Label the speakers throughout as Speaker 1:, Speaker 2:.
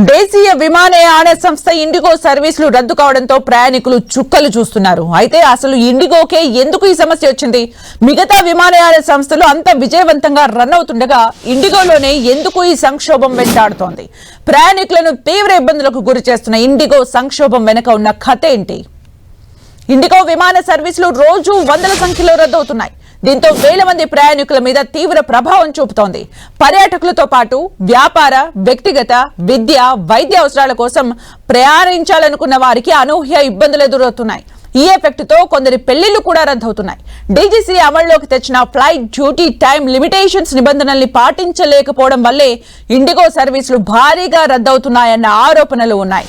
Speaker 1: దేశీయ విమానయాన సంస్థ ఇండిగో సర్వీసులు రద్దు కావడంతో ప్రయాణికులు చుక్కలు చూస్తున్నారు. అయితే అసలు ఇండిగోకే ఎందుకు ఈ సమస్య వచ్చింది? మిగతా విమానయాన సంస్థలు అంత విజయవంతంగా రన్ అవుతుండగా ఇండిగోలోనే ఎందుకు ఈ సంక్షోభం వెంటాడుతోంది? ప్రయాణికులను తీవ్ర ఇబ్బందులకు గురి చేస్తున్న ఇండిగో సంక్షోభం వెనుక ఉన్న కథ ఏంటి? ఇండిగో విమాన సర్వీసులు రోజు వందల సంఖ్యలో రద్దవుతున్నాయి దీంతో వేల మంది ప్రయాణికుల మీద తీవ్ర ప్రభావం చూపుతోంది. పర్యాటకులతో పాటు వ్యాపార వ్యక్తిగత విద్య వైద్య అవసరాల కోసం ప్రయాణించాలనుకున్న వారికి అనూహ్య ఇబ్బందులు ఎదురవుతున్నాయి. ఈ ఎఫెక్ట్తో కొందరి పెళ్ళిళ్ళు కూడా రద్దవుతున్నాయి. డీజీసీ అమల్లోకి తెచ్చిన ఫ్లైట్ డ్యూటీ టైం లిమిటేషన్స్ నిబంధనల్ని పాటించలేకపోవడం వల్లే ఇండిగో సర్వీసులు భారీగా రద్దవుతున్నాయన్న ఆరోపణలు ఉన్నాయి.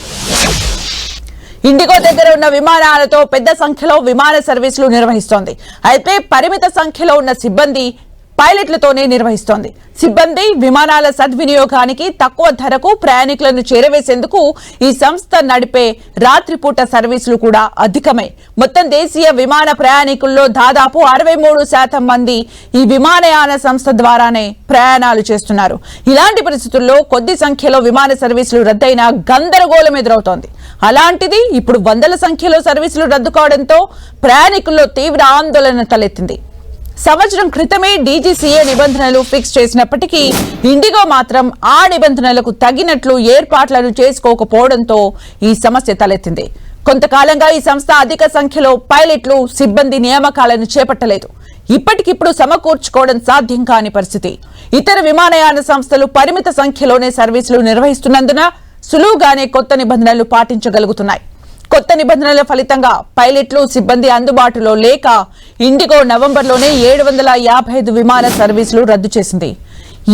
Speaker 1: ఇండిగో దగ్గర ఉన్న విమానాలతో పెద్ద సంఖ్యలో విమాన సర్వీసులు నిర్వహిస్తోంది. అయితే పరిమిత సంఖ్యలో ఉన్న సిబ్బంది పైలట్లతోనే నిర్వహిస్తోంది. సిబ్బంది విమానాల సద్వినియోగానికి తక్కువ ధరకు ప్రయాణికులను చేరవేసేందుకు ఈ సంస్థ నడిపే రాత్రిపూట సర్వీసులు కూడా అధికమే. మొత్తం దేశీయ విమాన ప్రయాణికుల్లో దాదాపు అరవై మూడు శాతం మంది ఈ విమానయాన సంస్థ ద్వారానే ప్రయాణాలు చేస్తున్నారు. ఇలాంటి పరిస్థితుల్లో కొద్ది సంఖ్యలో విమాన సర్వీసులు రద్దయినా గందరగోళం ఎదురవుతోంది. అలాంటిది ఇప్పుడు వందల సంఖ్యలో సర్వీసులు రద్దు కావడంతో ప్రయాణికుల్లో తీవ్ర ఆందోళన తలెత్తింది. సంవత్సరం క్రితమే డీజీసీఏ నిబంధనలు ఫిక్స్ చేసినప్పటికీ ఇండిగో మాత్రం ఆ నిబంధనలకు తగినట్లు ఏర్పాట్లను చేసుకోకపోవడంతో ఈ సమస్య తలెత్తింది. కొంతకాలంగా ఈ సంస్థ అధిక సంఖ్యలో పైలట్లు సిబ్బంది నియామకాలను చేపట్టలేదు. ఇప్పటికిప్పుడు సమకూర్చుకోవడం సాధ్యం కాని పరిస్థితి. ఇతర విమానయాన సంస్థలు పరిమిత సంఖ్యలోనే సర్వీసులు నిర్వహిస్తున్నందున సులువుగానే కొత్త నిబంధనలు పాటించగలుగుతున్నాయి. కొత్త నిబంధనల ఫలితంగా పైలట్లు సిబ్బంది అందుబాటులో లేక ఇండిగో నవంబర్లోనే ఏడు వందల యాభై ఐదు విమాన సర్వీసులు రద్దు చేసింది.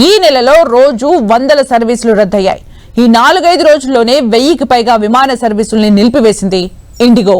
Speaker 1: ఈ నెలలో రోజు వందల సర్వీసులు రద్దయ్యాయి. ఈ నాలుగైదు రోజుల్లోనే వెయ్యికి పైగా విమాన సర్వీసుల్ని నిలిపివేసింది ఇండిగో.